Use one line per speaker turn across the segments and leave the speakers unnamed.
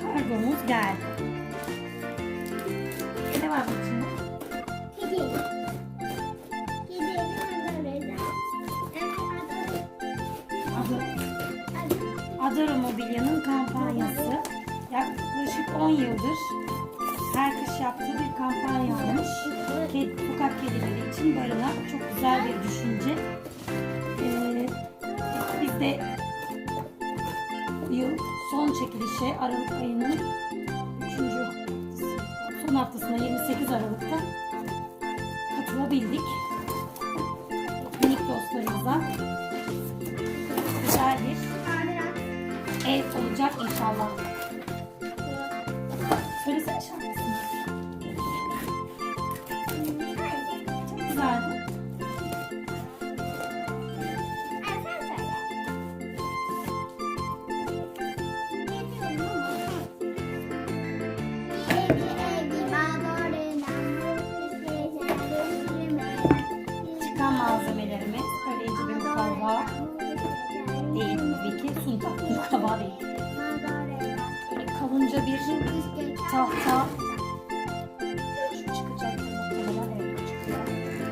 kargomuz geldi. Ne var içinde?
Kedi. Kedi manzarada.
Adı, Adara Mobilya'nın kampanyası. Yaklaşık 10 yıldır her kış yaptığı bir kampanyaymış. Kedi, sokak kedileri için barınak çok güzel bir düşünce. Ee, biz de son çekilişe Aralık ayının 3. haftası, son haftasına 28 Aralık'ta katılabildik. Minik dostlarımıza güzel bir ev olacak inşallah. Söylesene şarkısını. Değil. Böyle kalınca bir tahta şu çıkacak muhtemelen evet çıkıyor.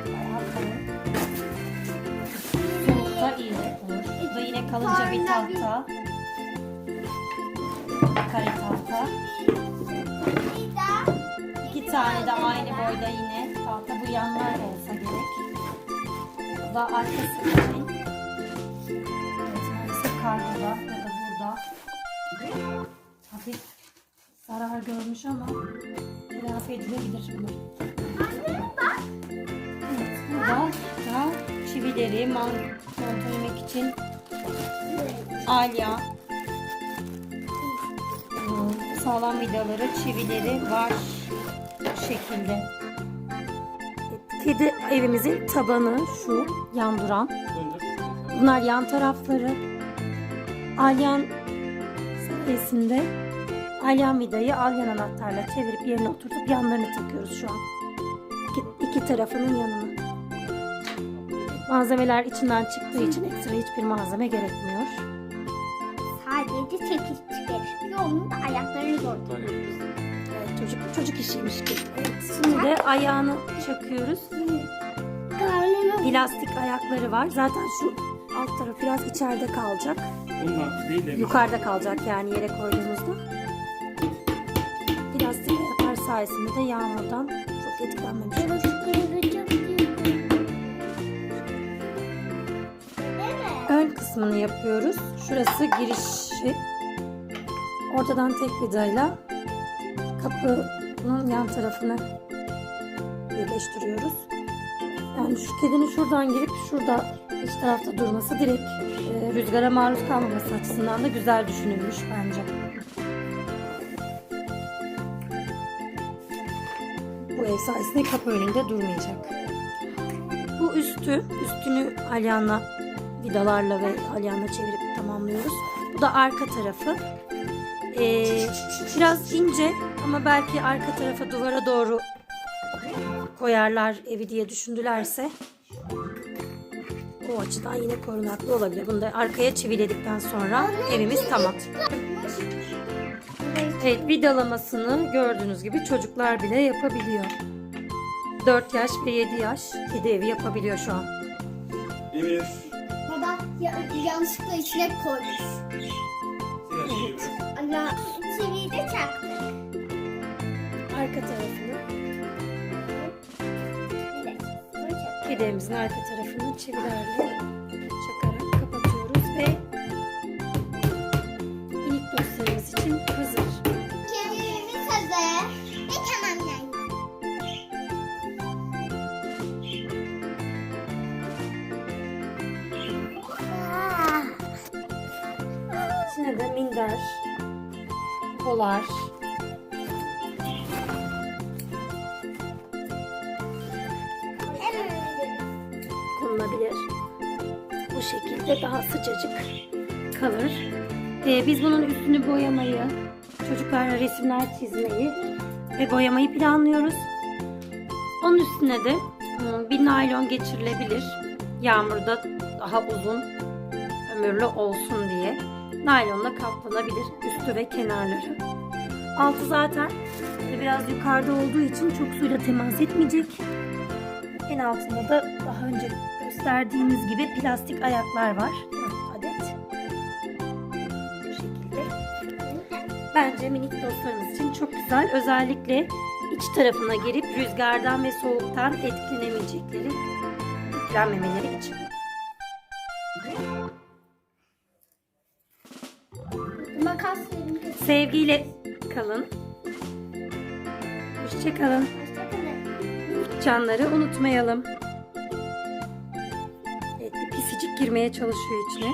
Bayağı kalın. Soğukta iyi olur. Bu da yine kalınca bir tahta. Kare tahta. İki tane de aynı boyda yine tahta. Bu yanlar olsa gerek. Bu da arkası için. Evet maalesef kargoda. Hafif zarar görmüş ama telafi edilebilir bunu. Evet, burada da çivileri man- montalamak için alya, sağlam vidaları, çivileri var bu şekilde. Kedi evimizin tabanı şu yan duran. Bunlar yan tarafları. Alyan sayesinde alyan vidayı alyan anahtarla çevirip yerine oturtup yanlarını takıyoruz şu an. İki, iki tarafının yanına. Malzemeler içinden çıktığı için ekstra hiçbir malzeme gerekmiyor.
Sadece çekiç de onun da ayaklarını zor tutuyoruz.
Evet, çocuk çocuk işiymiş ki. Evet, şimdi de ayağını çakıyoruz. Plastik ayakları var. Zaten şu alt taraf biraz içeride kalacak.
Bunlar değil de
Yukarıda kalacak yani yere koyduğumuzda. Sayesinde de yağmurdan çok etkilenmemiş. Ön kısmını yapıyoruz. Şurası girişi. Ortadan tek vidayla kapının yan tarafını birleştiriyoruz. Yani şu kedinin şuradan girip şurada iç tarafta durması direkt e, rüzgara maruz kalmaması açısından da güzel düşünülmüş bence. Bu ev sayesinde kapı önünde durmayacak. Bu üstü, üstünü alyanla vidalarla ve alyanla çevirip tamamlıyoruz. Bu da arka tarafı. Ee, biraz ince ama belki arka tarafa duvara doğru koyarlar evi diye düşündülerse o açıdan yine korunaklı olabilir. Bunu da arkaya çiviledikten sonra evimiz tamam. Evet vidalamasını gördüğünüz gibi çocuklar bile yapabiliyor. 4 yaş ve 7 yaş kedi evi yapabiliyor şu an.
Emir.
Baba ya, yanlışlıkla içine koymuş.
Evet.
Allah çiviyi de çaktı.
Arka tarafını. Kedi evimizin arka tarafını çivilerle İçine de minder, kolar, konulabilir. Bu şekilde daha sıcacık kalır. Ee, biz bunun üstünü boyamayı, çocuklarla resimler çizmeyi ve boyamayı planlıyoruz. Onun üstüne de ıı, bir naylon geçirilebilir. Yağmurda daha uzun ömürlü olsun diye. Naylonla kaplanabilir üstü ve kenarları. Altı zaten biraz yukarıda olduğu için çok suyla temas etmeyecek. En altında da daha önce gösterdiğimiz gibi plastik ayaklar var. 4 adet. Bu şekilde. Bence minik dostlarımız için çok güzel. Özellikle iç tarafına girip rüzgardan ve soğuktan etkilenemeyecekleri, etkilenmemeleri için. Sevgiyle kalın. Hoşçakalın.
Hoşçakalın.
Canları unutmayalım. Evet, bir pisicik girmeye çalışıyor içine.